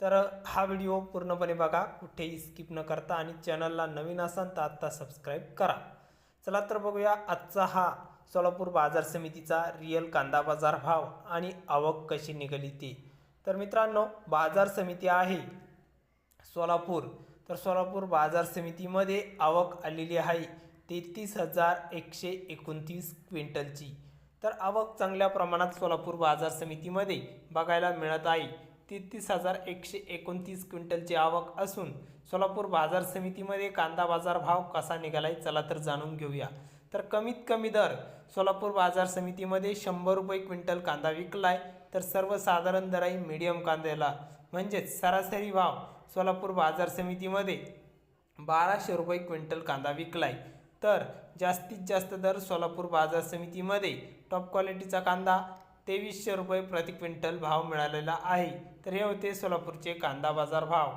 तर हा व्हिडिओ पूर्णपणे बघा कुठेही स्किप न करता आणि चॅनलला नवीन असाल तर आत्ता सबस्क्राईब करा. चला तर बघूया आजचा हा सोलापूर बाजार समितीचा रिअल कांदा बाजार भाव आणि आवक कशी निघाली ते. तर मित्रांनो बाजार समिती आहे सोलापूर. तर सोलापूर बाजार समितीमध्ये आवक आलेली आहे तेहतीस हजार एकशे एकोणतीस क्विंटलची. तर आवक चांगल्या प्रमाणात सोलापूर बाजार समितीमध्ये बघायला मिळत आहे. तेहतीस हजार एकशे एकोणतीस क्विंटलची आवक असून सोलापूर बाजार समितीमध्ये कांदा बाजार भाव कसा निघालाय चला तर जाणून घेऊया. तर कमीत कमी दर सोलापूर बाजार समितीमध्ये शंभर रुपये क्विंटल कांदा विकलाय तर सर्वसाधारण दर आहे मीडियम कांद्याला. म्हणजेच सरासरी भाव सोलापूर बाजार समितीमध्ये बाराशे रुपये क्विंटल कांदा विकलाय. तर जास्तीत जास्त दर सोलापूर बाजार समितीमध्ये टॉप क्वालिटीचा कांदा तेवीसशे रुपये प्रति क्विंटल भाव मिळालेला आहे. तर हे होते सोलापूरचे कांदा बाजार भाव.